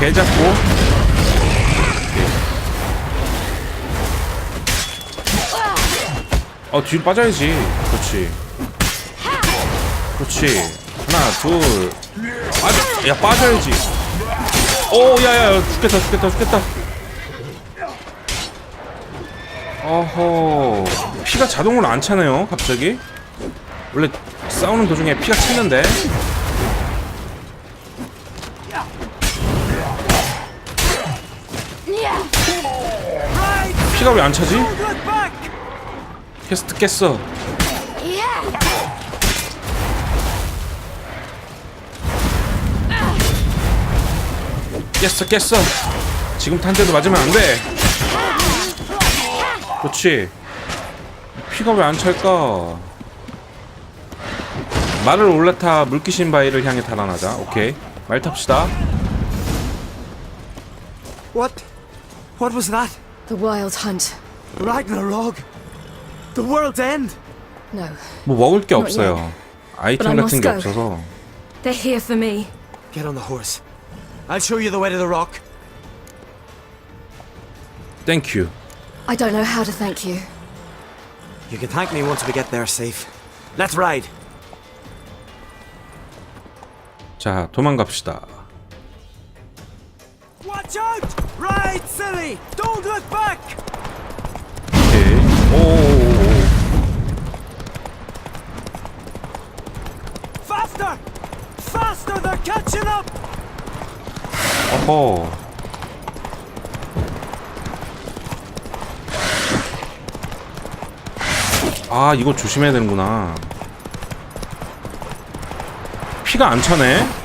개 잡고. 어 뒤로 빠져야지. 그렇지. 그렇지. 하나 둘. 빠져. 야 빠져야지. 오 야야 죽겠다 죽겠다 죽겠다. 어허 피가 자동으로 안 차네요 갑자기 원래 싸우는 도중에 피가 찼는데 피가 왜 안 차지? 캐스트 깼어. 깼어 깼어. 지금 탄 대도 맞으면 안돼. 그렇지. 피가 왜 안 찰까? 말을 올라타 물귀신 바위를 향해 달아나자. 오케이. 말 탑시다. What? What was that? The Wild Hunt. Ragnarok? The world's end? No, 뭐 먹을 게 Not 없어요 아이템 But I 같은 게 must go. 없어서 they're here for me. Get on the horse. I'll show you the way to the rock. 땡큐 I don't know how to thank you. You can thank me once we get there safe. Let's ride. 자 도망갑시다 Watch out! Ride, silly! Don't look back! 오케이 오오오오 Faster! Faster! They're catching up! 어허 아 이거 조심해야 되는구나 피가 안 차네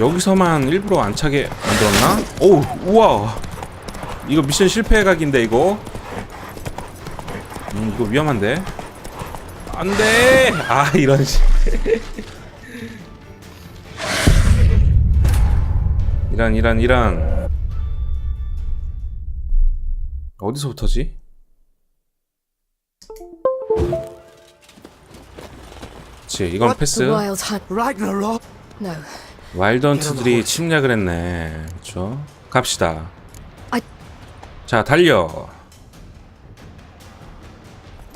여기서만 일부러 안 차게 만들었나? 오 우와 이거 미션 실패 각인데 이거 음 이거 위험한데 안 돼 아 이런 씨 이란 이란 이란 어디서부터지? 그치 이건? 패스? No, 와일드 헌트들이 침략을 했네 그쵸 갑시다 I- 자 달려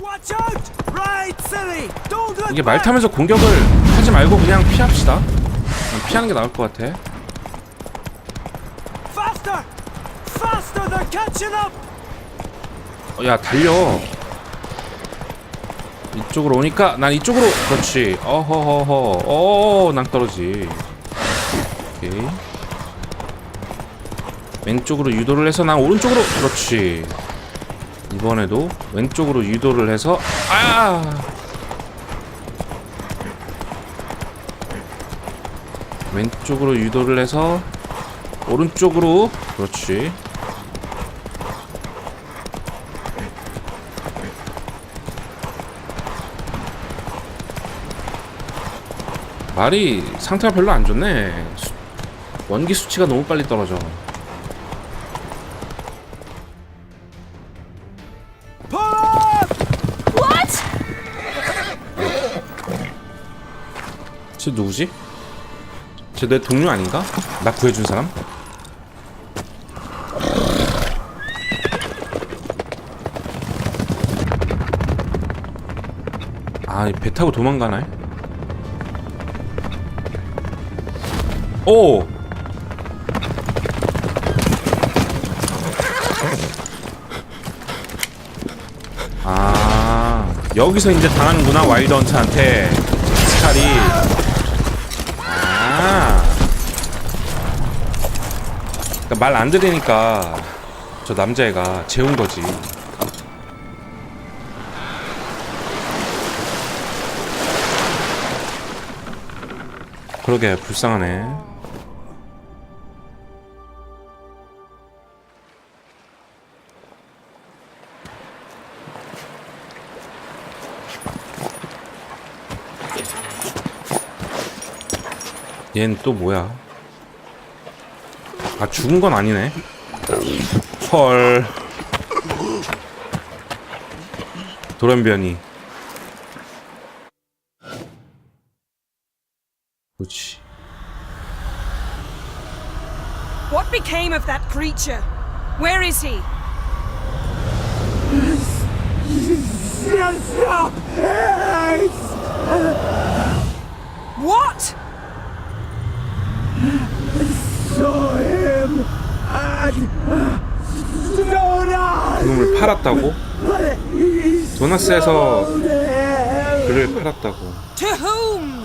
Watch out! Ride, silly! Don't look 이게 말! 타면서 공격을 하지 말고 그냥 피합시다 그냥 피하는 게 나을 것 같아 Faster! Faster! They're catching up! 어, 야 달려 이쪽으로 오니까 난 이쪽으로 그렇지 어허허허 어 낭 떨어지 오케이. 왼쪽으로 유도를 해서 난 오른쪽으로. 그렇지. 이번에도 왼쪽으로 유도를 해서 아! 왼쪽으로 유도를 해서 오른쪽으로. 그렇지. 말이 상태가 별로 안 좋네. 수- 원기 수치가 너무 빨리 떨어져. 쟤 누구지? 쟤 내 동료 아닌가? 나 구해준 사람? 아, 배 타고 도망가나요? 오! 여기서 이제 당하는구나, 와일드헌트한테. 스칼이. 아. 그러니까 말 안 들으니까 저 남자애가 재운 거지. 그러게 불쌍하네. 얜또 뭐야? 아 죽은 건 아니네. 헐. 돌연변이. 뭐지? What became of that creature? Where is he? What? 그놈을 팔았다고? 도나스에서 그를 팔았다고. To whom?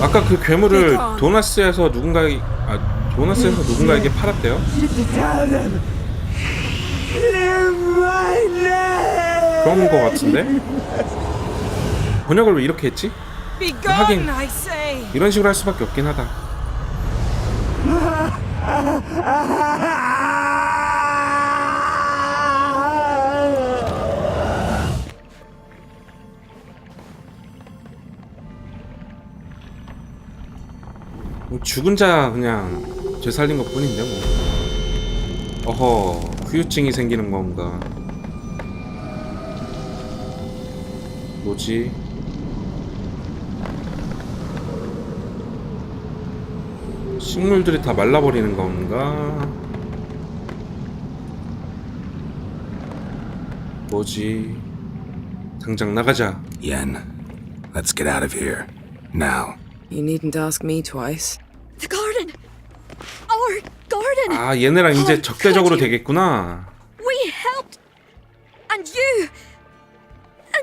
아까 그 괴물을. 도나스에서 누군가 아 도나스에서 누군가에게 팔았대요? 그런 거 같은데? 번역을 왜 이렇게 했지? 하긴. gone, I say. 이런 식으로 할 수밖에 없긴 하다. 뭐 죽은 자 그냥 되살린 것 뿐인데 뭐. 어허, 후유증이 생기는 건가? 뭐지? 식물들이 다 말라버리는 건가? 뭐지? 당장 나가자. Yen, let's get out of here. Now. You needn't ask me twice. The garden! Our garden! 아 얘네랑 이제 Oh, 적대적으로 되겠구나. We helped! And you!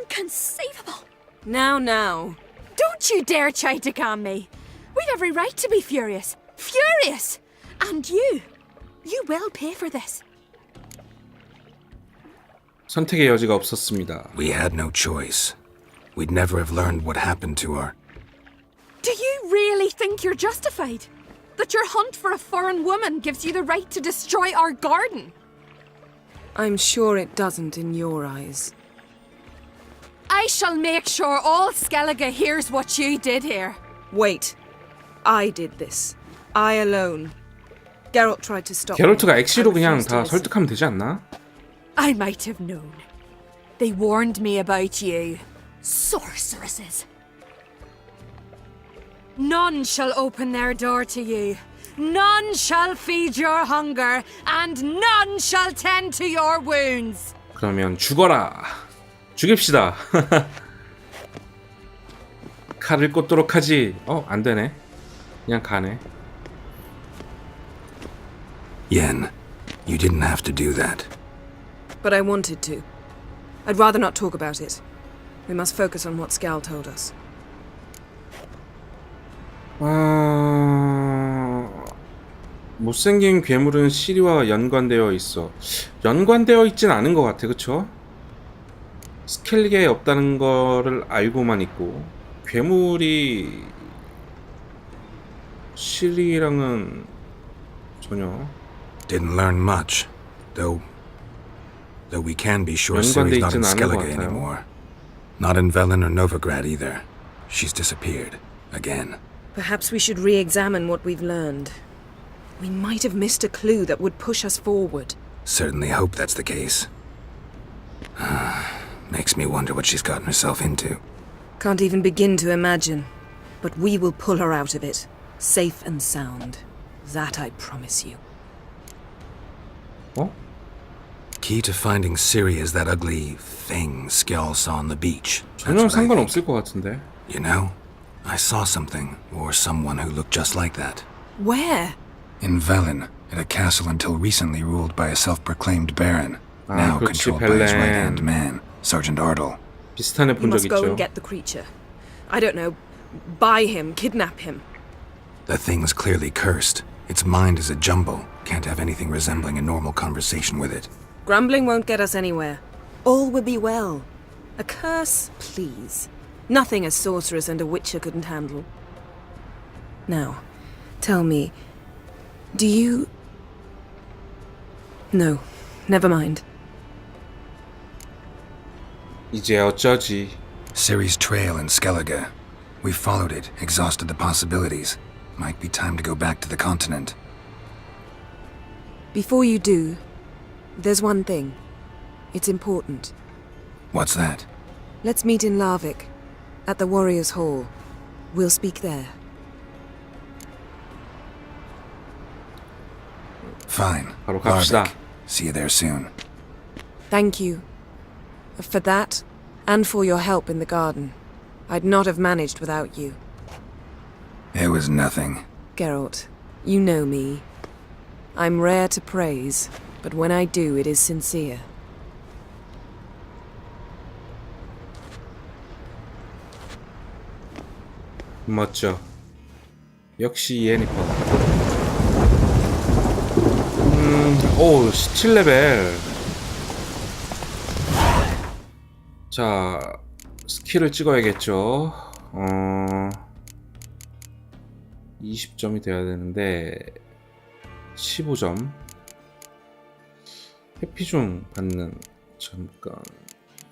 Inconceivable! Now, now. Don't you dare try to calm me. We'd every right to be furious. Furious! And you. You will pay for this. 선택의 여지가 없었습니다. We had no choice. We'd never have learned what happened to her. Do you really think you're justified? That your hunt for a foreign woman gives you the right to destroy our garden? I'm sure it doesn't in your eyes. I shall make sure all Skellige hears what you did here. Wait. I did this. I alone. Geralt tried to stop 게롤트가. 엑시로 I 그냥 다. 설득하면 되지 않나? I might have known. They warned me about you. Sorceresses! None shall open their door to you. None shall feed your hunger, and none shall tend to your wounds. 그러면 죽어라. 죽입시다. 칼을 꽂도록 하지. 어, 안 되네. 그냥 가네. Yen, you didn't have to do that. But I wanted to. I'd rather not talk about it. We must focus on what Scal told us. 아... 못생긴 괴물은 시리와 연관되어 있어. 연관되어 있진 않은 것 같아, 그쵸? 스켈리게 없다는 거를 알고만 있고 괴물이 시리랑은 전혀 Didn't learn much, though. Though we can be sure she's not in Skellige anymore. Not in Velen or Novigrad either. She's disappeared. Again. Perhaps we should re examine what we've learned. We might have missed a clue that would push us forward. Certainly hope that's the case. Makes me wonder what she's gotten herself into. Can't even begin to imagine. But we will pull her out of it, safe and sound. That I promise you. 어? Key to finding Ciri is that ugly thing Skell saw on the beach. That's 전혀 what I think. 상관없을 것 같은데. You know, I saw something, or someone who looked just like that. Where? In Velen, at a castle until recently ruled by a self-proclaimed baron, Ah, now 그렇지, controlled by his 벨렌. right-hand man, Sergeant Ardle. 비슷한 애 We 본 적 must go 있죠. and get the creature. I don't know. Buy him, kidnap him. The thing's clearly cursed. Its mind is a jumble. Can't have anything resembling a normal conversation with it. Grumbling won't get us anywhere. All will be well. A curse, please. Nothing a sorceress and a witcher couldn't handle. Now, tell me, do you. No, never mind. 이제 어쩌지? Ciri's trail in Skellige. We followed it, exhausted the possibilities. Might be time to go back to the continent. Before you do, there's one thing. It's important. What's that? Let's meet in Larvik, at the Warriors' Hall. We'll speak there. Fine. Larvik. See you there soon. Thank you. For that, and for your help in the garden. I'd not have managed without you. It was nothing. Geralt, you know me. I'm rare to praise, but when I do, it is sincere. 멋져. 역시 예니퍼. 음, 오, 17레벨. 자, 스킬을 찍어야겠죠. 어, 20점이 돼야 되는데, 15점. 해피 중 받는, 잠깐,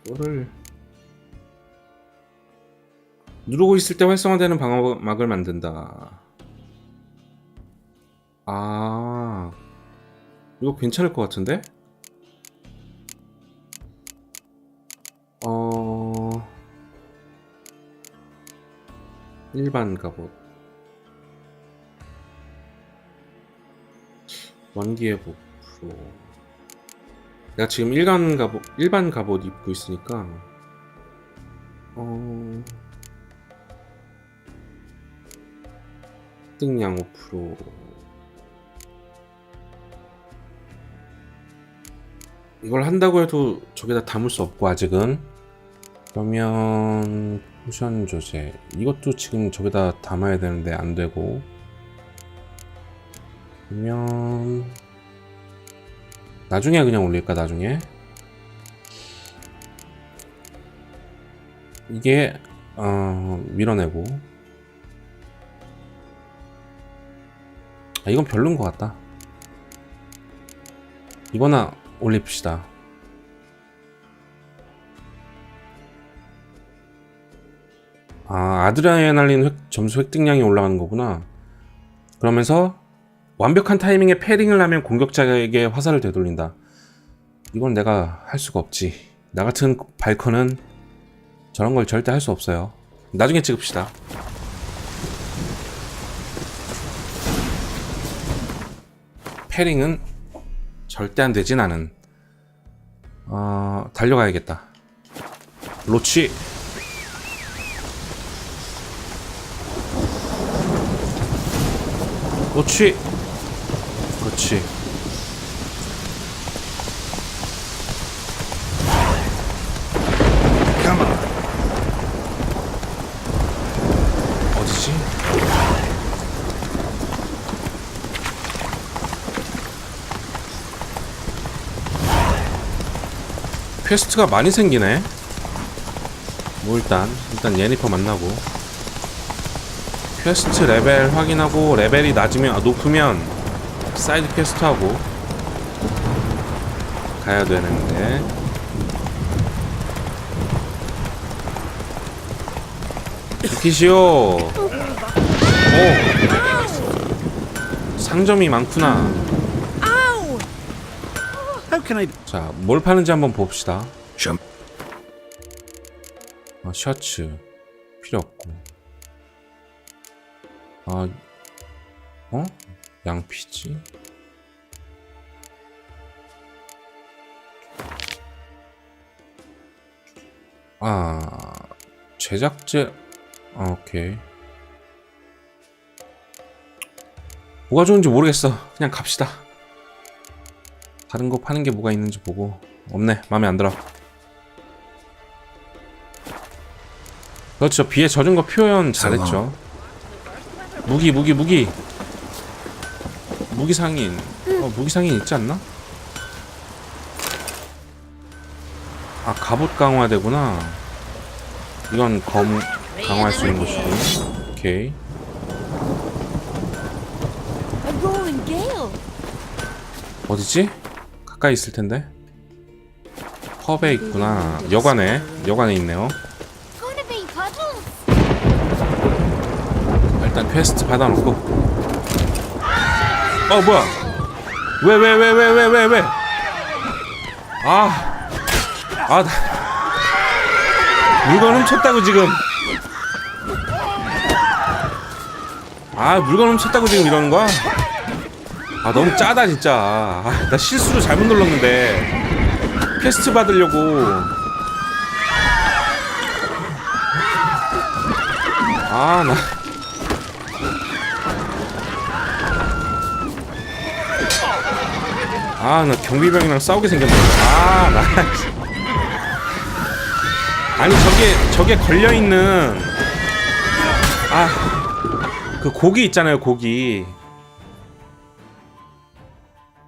이거를. 누르고 있을 때 활성화되는 방어막을 만든다. 아, 이거 괜찮을 것 같은데? 어, 일반 갑옷. 원기 회복 프로. 내가 지금 일반 갑옷, 일반 갑옷 입고 있으니까, 어, 획득량 5% 이걸 한다고 해도 저기다 담을 수 없고 아직은. 그러면 포션 조제 이것도 지금 저기다 담아야 되는데 안 되고 그러면 나중에 그냥 올릴까 나중에 이게 어 밀어내고 아, 이건 별론 것 같다. 이거나 올립시다. 아, 아드레날린 획- 점수 획득량이 올라가는 거구나. 그러면서 완벽한 타이밍에 패링을 하면 공격자에게 화살을 되돌린다. 이건 내가 할 수가 없지. 나 같은 발커는 저런 걸 절대 할 수 없어요. 나중에 찍읍시다. 패링은 절대 안 되지 나는. 어, 달려가야겠다. 로치. 로치. 그렇지. 어디지? 퀘스트가 많이 생기네. 뭐 일단 일단 예니퍼 만나고 퀘스트 레벨 확인하고 레벨이 낮으면 아, 높으면 사이드 퀘스트 하고 가야 되는데 비키시오. 오 상점이 많구나. How can I. 자, 뭘 파는지 한번 봅시다. 아, 셔츠 필요 없고. 아, 어? 양피지? 아, 제작제. 아, 오케이. 뭐가 좋은지 모르겠어. 그냥 갑시다. 다른 거 파는 게 뭐가 있는지 보고 없네 마음에 안 들어 그렇죠 비에 젖은 거 표현 잘했죠 무기 무기 무기 무기 상인 어 무기 상인 있지 않나? 아 갑옷 강화되구나 이건 검 강화할 수 있는 것이고 오케이. 어디지? 가까이 있을 텐데. 펍에 있구나. 여관에 여관에 있네요. Puddles. 일단 퀘스트 받아놓고. 어 뭐야? 왜 왜 왜 왜 왜 왜 왜? 아, 아, 나... 물건 훔쳤다고 지금. 아 물건 훔쳤다고 지금 이러는 거야? 아 너무 짜다 진짜 아, 나 실수로 잘못 눌렀는데 퀘스트 받으려고 아나 아, 나 경비병이랑 싸우게 생겼네. 아, 나. 아니, 저게, 저게 걸려있는. 아, 그 고기 있잖아요, 고기.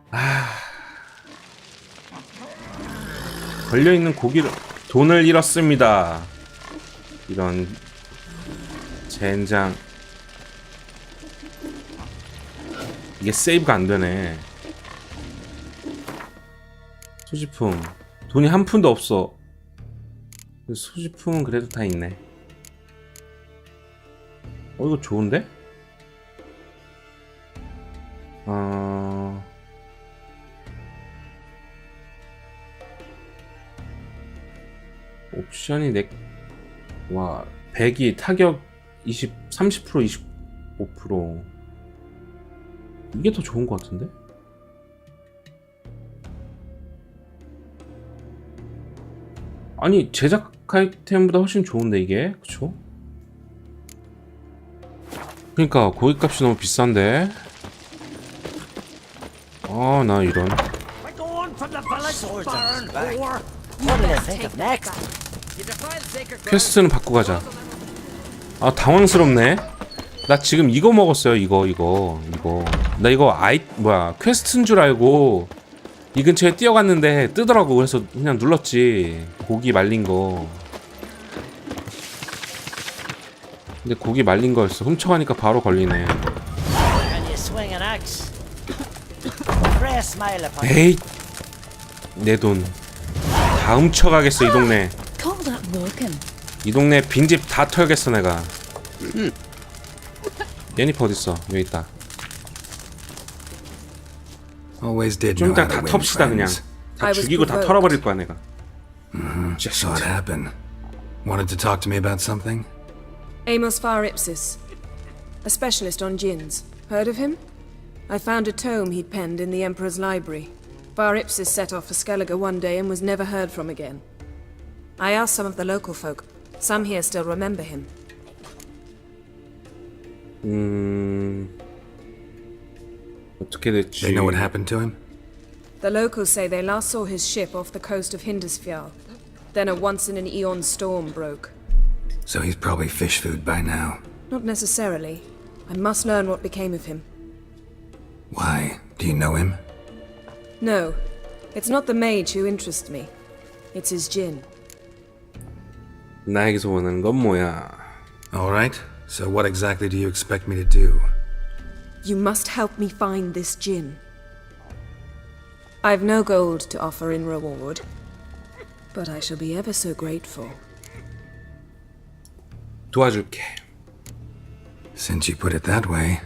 아. 걸려있는 고기를, 돈을 잃었습니다. 이런. 젠장. 이게 세이브가 안 되네. 소지품. 돈이 한 푼도 없어. 소지품은 그래도 다 있네. 어 이거 좋은데? 어... 옵션이 넥... 와... 100이 타격 20... 30% 25% 이게 더 좋은 것 같은데? 아니 제작 아이템보다 훨씬 좋은데 이게? 그쵸? 그니까 고깃값이 너무 비싼데. 아 나 이런. 퀘스트는 받고 가자. 아 당황스럽네. 나 지금 이거 먹었어요 이거 이거 이거. 나 이거 아이 뭐야 퀘스트인 줄 알고 이 근처에 뛰어갔는데 뜨더라고. 그래서 그냥 눌렀지. 고기 말린 거. 근데 고기 말린 거였어. 훔쳐가니까 바로 걸리네. 에이 내 돈. 다 훔쳐가겠어 이 동네. 이 동네 빈집 다 털겠어 내가. 예니퍼 어딨어? 여기 있다 Always did 좀 know how 이따 to 다 win 텁시다 그냥 friends. 다 I was 죽이고 다 provoked. 털어버릴 거야 내가 Saw it happen. Wanted to talk to me about something? Amos Far Ipsis, a specialist on gins. Heard of him? I found a tome he'd penned in the Emperor's library. Far Ipsis set off for Skellige one day and was never heard from again. I asked some of the local folk. Some here still remember him. 음 어떻게 됐지 They know what happened to him? The locals say they last saw his ship off the coast of Hindisfjall. Then a once in an eon storm broke. So he's probably fish food by now. Not necessarily. I must learn what became of him. Why? Do you know him? No, it's not the mage who interests me. It's his gin. 나에게서 원하는 건 뭐야 Alright, so what exactly do you expect me to do? You must help me find this gin. I've no gold to offer in reward, but I shall be ever so grateful. 도와줄게 Since you put it that way,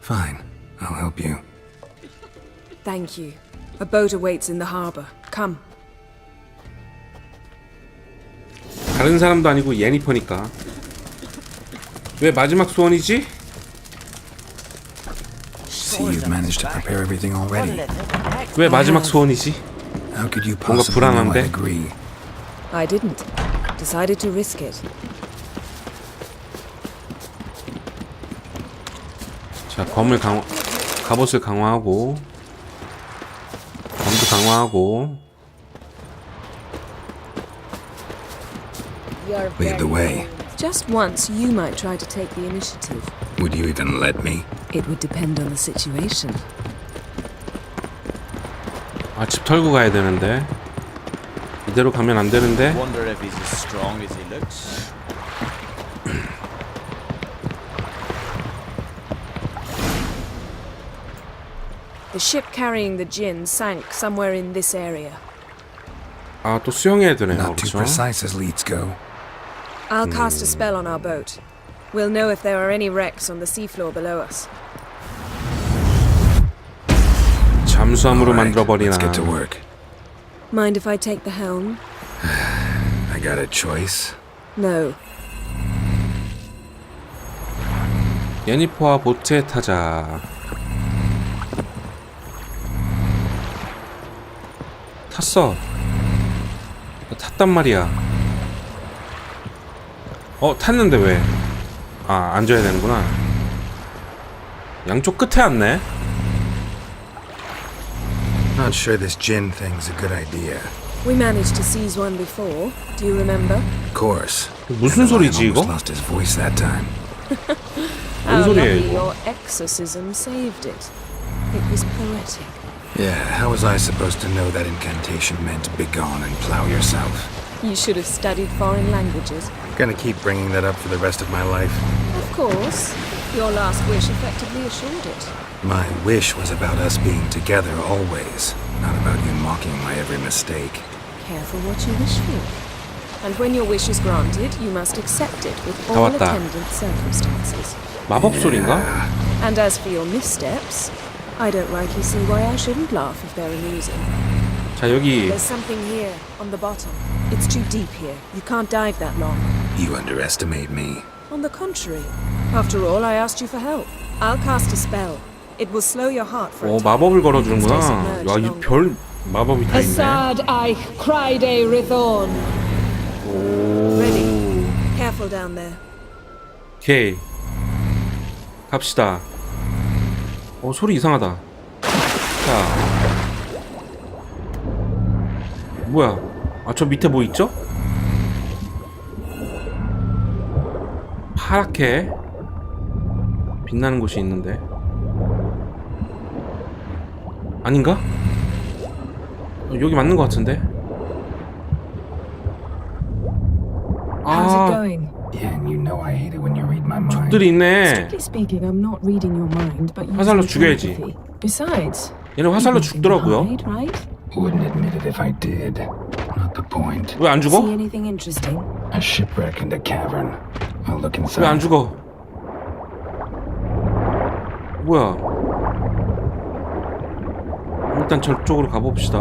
fine, I'll help you. Thank you. A boat awaits in the harbor. Come. 다른 사람도 아니고 예니퍼니까 왜 마지막 소원이지? managed to prepare everything already. 왜 마지막 소원이지? How could you 뭔가 possibly know 불안한데? I'd agree? I didn't. Decided to risk it. 자 검을 강화 갑옷을 강화하고 검도 강화하고 Lead the way. Just once, you might try to take the initiative. Would you even let me? It would depend on the situation. 아 집 털고 가야 되는데 이대로 가면 안 되는데 Wonder if he's as strong as he looks. The ship carrying the gin sank somewhere in this area. 아 또 수영해야 되네요 Not too 그렇죠? precise as leads go. I'll cast a spell on our boat. We'll know if there are any wrecks on the seafloor below us. 잠수함으로 Alright, 만들어버리나 let's get to work. Mind if I take the helm? I got a choice. No. 예니퍼와 보트에 타자. 탔어. 탔단 말이야. 어, 탔는데 왜? 아, 앉아야 되는구나. 양쪽 끝에 앉네. Not sure this gin thing's a good idea. We managed to seize one before. Do you remember? Of course. 무슨 The lion 소리지 이거? almost lost his voice that time. 뭔 소리야 이거? your exorcism saved it. It was poetic. Yeah, how was I supposed to know that incantation meant begone and plow yourself? You should have studied foreign languages. Gonna keep bringing that up for the rest of my life. Of course. Your last wish effectively assured it. My wish was about us being together always, not about you mocking my every mistake. Careful what you wish for. And when your wish is granted, you must accept it with 다 all 왔다. attendant circumstances. 마법 소리인가? And as for your missteps, I don't rightly see why I shouldn't laugh if they're amusing. 자 여기 There's something here, on the bottom. It's too deep here. You can't dive that long. You underestimate me. On the contrary. After all, I asked you for help. I'll cast a spell. It will slow your heart for a 어 time. 마법을 걸어주는구나. Stay submerged 야이 longer. 별 마법이 다 있네. Assad I cried a rithon. Ready. Careful down there. 오케이 갑시다. 어 소리 이상하다. 자 뭐야? 아 저 밑에 뭐 있죠? 파랗게 빛나는 곳이 있는데 아닌가? 어, 여기 맞는 것 같은데? 아. 적들이 있네. 화살로 죽여야지. 얘는 화살로 죽더라고요. The point. 왜 안 죽어? See anything interesting? A shipwreck and a cavern. I'll look inside. 왜 안 죽어? 뭐야? 일단 저쪽으로 가봅시다.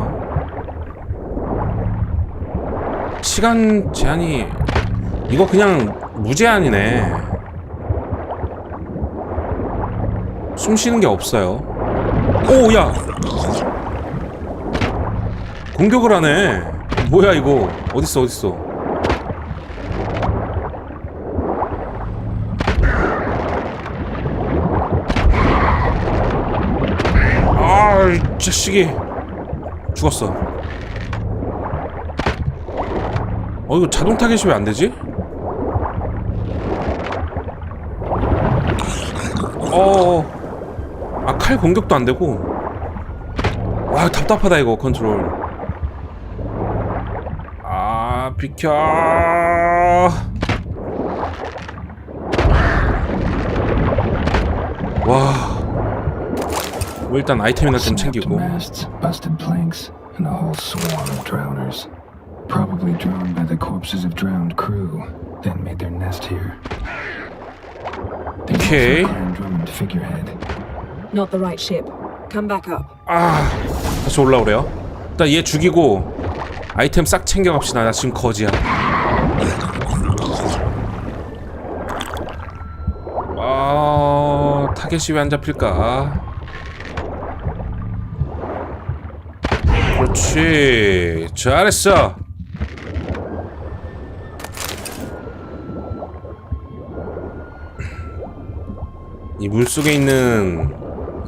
시간 제한이 이거 그냥 무제한이네. 숨 쉬는 게 없어요. 오, 야! 공격을 하네. 뭐야 이거? 어딨어 어딨어? 아, 이 자식이 죽었어. 어 이거 자동 타겟이 왜 안 되지? 어, 아칼 공격도 안 되고. 와 답답하다 이거 컨트롤. 아 비켜. 와. 뭐 일단 아이템이나 좀 챙기고 masts, busted planks, and a whole swarm of drowners. Probably drawn by the corpses of drowned crew, then made their nest here. Okay. Drummond figurehead. Not the right ship. Come back up. 아 다시 올라오래요 일단 얘 죽이고 아이템 싹 챙겨갑시다. 나 지금 거지야. 아 타겟이 왜 안 잡힐까? 그렇지. 잘했어. 이 물속에 있는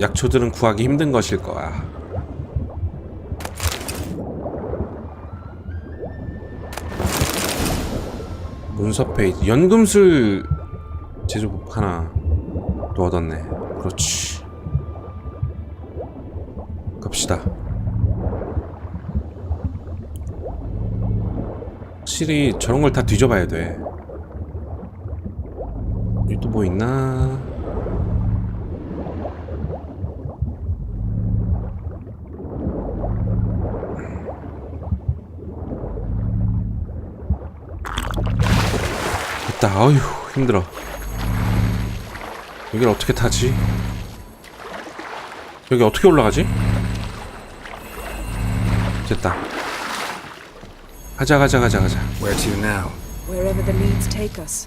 약초들은 구하기 힘든 것일 거야. 문서 페이지 연금술 제조법 하나 또 얻었네. 그렇지. 갑시다. 확실히 저런 걸 다 뒤져봐야 돼. 또 뭐 있나? 됐다. 아휴 힘들어. 여기를 어떻게 타지? 여기 어떻게 올라가지? 됐다. 가자 가자 가자 가자. Where to now? Wherever the leads take us.